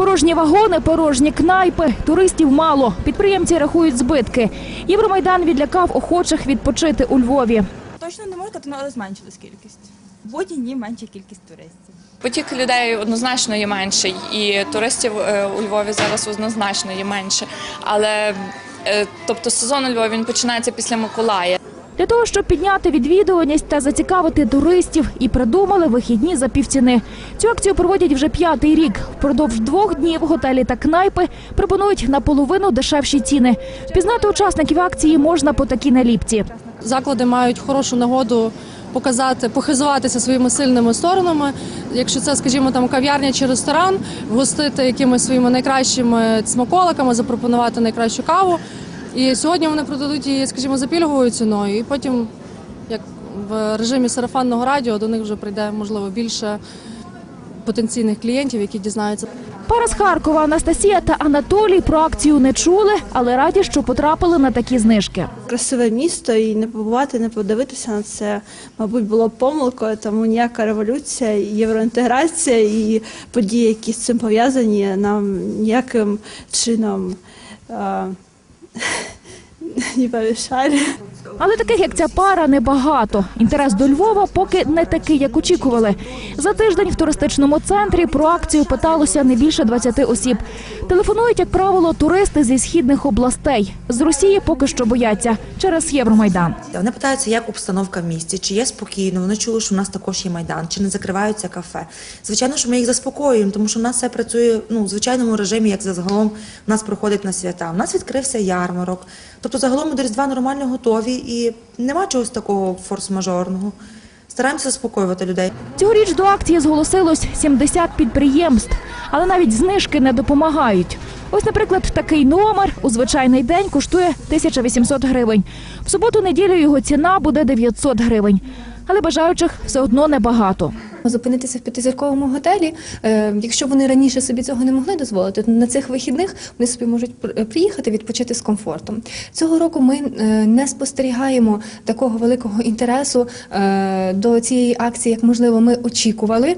Порожні вагони, порожні кнайпи, туристів мало. Підприємці рахують збитки. Євромайдан відлякав охочих відпочити у Львові. Точно не сказати, але зменшилась кількість. В будні дні менша кількість туристів. Потік людей однозначно є менший, і туристів е, у Львові зараз однозначно є менше. Але е, тобто сезон у Львові він починається після Миколая. Для того, щоб підняти відвідуваність та зацікавити туристів, і придумали вихідні за півціни. Цю акцію проводять вже п'ятий рік. Впродовж двох днів готелі та кнайпи пропонують наполовину дешевші ціни. Впізнати учасників акції можна по такій наліпці. заклади мають хорошу нагоду показати, похизуватися своїми сильними сторонами. Якщо це, скажімо, там кав'ярня чи ресторан, вгостити якимись своїми найкращими смаколиками, запропонувати найкращу каву. І сьогодні вони продадуть її, скажімо, за пільговою ціною, і потім, як в режимі сарафанного радіо, до них вже прийде можливо більше потенційних клієнтів, які дізнаються Пара з Харкова Анастасія та Анатолій про акцію не чули, але раді, що потрапили на такі знижки. красиве місто, і не побувати, не подивитися на це, мабуть, було б помилкою, тому ніяка революція, євроінтеграція і події, які з цим пов'язані, нам ніяким чином lieber Bescheid. Але таких, як ця пара, небагато. Інтерес до Львова поки не такий, як очікували. За тиждень в туристичному центрі про акцію питалося не більше 20 осіб. Телефонують, як правило, туристи зі східних областей. З Росії поки що бояться через Євромайдан. Вони питаються, як обстановка в місті, чи є спокійно. Вони чули, що в нас також є майдан, чи не закриваються кафе. Звичайно, що ми їх заспокоюємо, тому що в нас все працює ну, в звичайному режимі, як загалом в нас проходить на свята. У нас відкрився ярмарок. Тобто, загалом до Різдва нормально готові і нема чогось такого форс-мажорного. Стараємося заспокоювати людей. Цьогоріч до акції зголосилось 70 підприємств, але навіть знижки не допомагають. Ось, наприклад, такий номер у звичайний день коштує 1800 гривень. В суботу-неділю його ціна буде 900 гривень. Але бажаючих все одно небагато. Зупинитися в п'ятизірковому готелі, е, якщо вони раніше собі цього не могли дозволити, то на цих вихідних вони собі можуть пр- приїхати відпочити з комфортом. Цього року ми е, не спостерігаємо такого великого інтересу е, до цієї акції, як можливо ми очікували.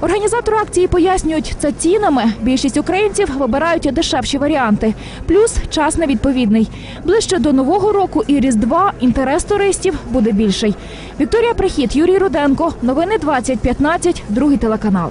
Організатори акції пояснюють, це цінами. Більшість українців вибирають дешевші варіанти. Плюс час невідповідний. Ближче до нового року і різдва інтерес туристів буде більший. Вікторія Прихід, Юрій Руденко. Новини 2015, другий телеканал.